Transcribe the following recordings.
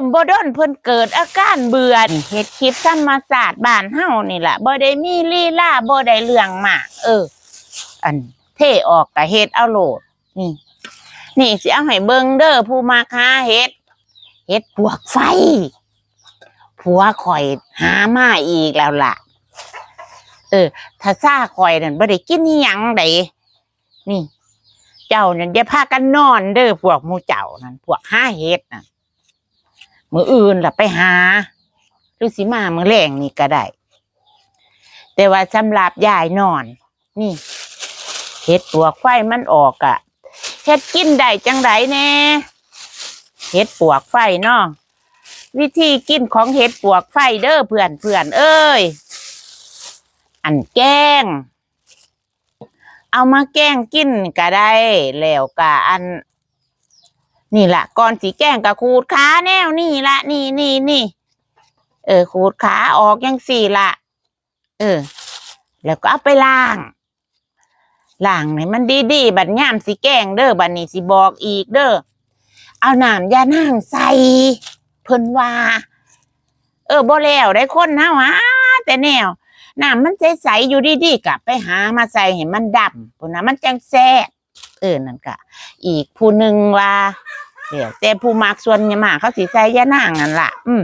มบ่ดนเพิ่นเกิดอาการเบื่อนี่เฮ็ดคลิปธรรมศาสตร์บ้านเฮานี่ล่ะบ่ได้มีลีลาบ่ได้เรื่องมากเออ อันเทออกก็เฮ็ดเอาโลดนี่ นี่สิเอาให้เบิ่งเด้อผู้มาค้าเฮ็ดเฮ็ดปวกไฟผัวข่อยหามาอีกแล้วล่ะ เออ ถ้าซ่าข่อยนั่นบ่ได้กินหยังไดนี่ เจ้านั่นอย่าพากันนอนเด้อพวกหมู่เจ้านั่นพวกห้าเฮ็ดน่ะ มืออื่นล่ะไปหาหรือสิมามือแรงนี่ก็ได้ แต่ว่าสำหรับยายนอน นี่เฮ็ดปวกไฟมันออกอะเฮ็ดกินได้จังไดแน่เฮ็ดปวกไฟเนาะวิธีกินของเฮ็ดปวกไฟเด้อเพื่อนเพื่อนเอ้ย อันแกง เอามาแกงกินก็ได้แล้วก็อัน นี่ละก่อนสีแกงก็ขูดขาแนวนี่ละนี่นี่นี่เออขูดขาออกยังสี่ละเออ แล้วก็เอาไปล้างล้างให้มันดีๆบัดย่ามสีแกงเด้อบัดนี้สิบอกอีกเด้อเอาน้ำยานั่งใส่เพิ่นว่าเออบ่แล้วได้คนเฮาหาแต่แนวน้ำมันใสๆอยู่ดีๆกะไปหามาใส่ให้มันดำพุ่นนะมันจังแซ่เออนั่นกะ อีกผู้หนึ่งว่า เดี๋ยวแต่ผู้มักส่วนมากเขาสิใส่ยานางนั่นล่ะ อืม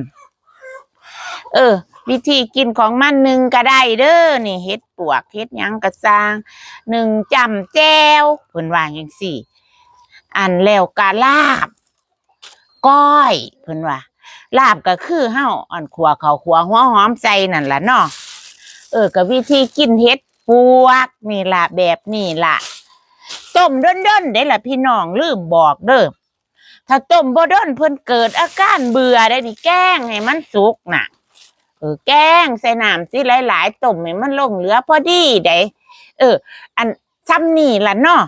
เออ วิธีกินของมันหนึ่งก็ได้เด้อนี่เฮ็ดปวกเฮ็ดหยังกระซางหนึ่งจำแจวเพิ่นว่าจังซี่อันแล้วกะลาบ ก้อยเพิ่นว่า ลาบก็คือเฮาอันขัวเขาขัวหัวหอมใส่นั่นล่ะเนาะเออกับวิธีกินเฮ็ดปวกนี่ล่ะแบบนี่ล่ะต้มด้นๆได้ล่ะพี่น้องลืมบอกเด้อ ถ้าต้มบ่ด้นเพิ่นเกิดอาการเบื่อได้ดิแกล้งให้มันสุกน่ะ เออแกล้งใส่น้ำสิหลายๆต้มให้มันลงเหลือพอดีได้เออ อันซ้ำนี่ล่ะเนาะ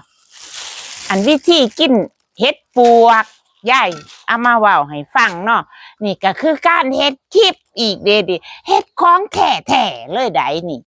อันวิธีกินเฮ็ดปวกยายเอามาเว้าให้ฟังเนาะนี่ก็คือการเฮ็ดคลิปอีกเด้ดิเฮ็ดของแท้แท้ๆเลยไดนี่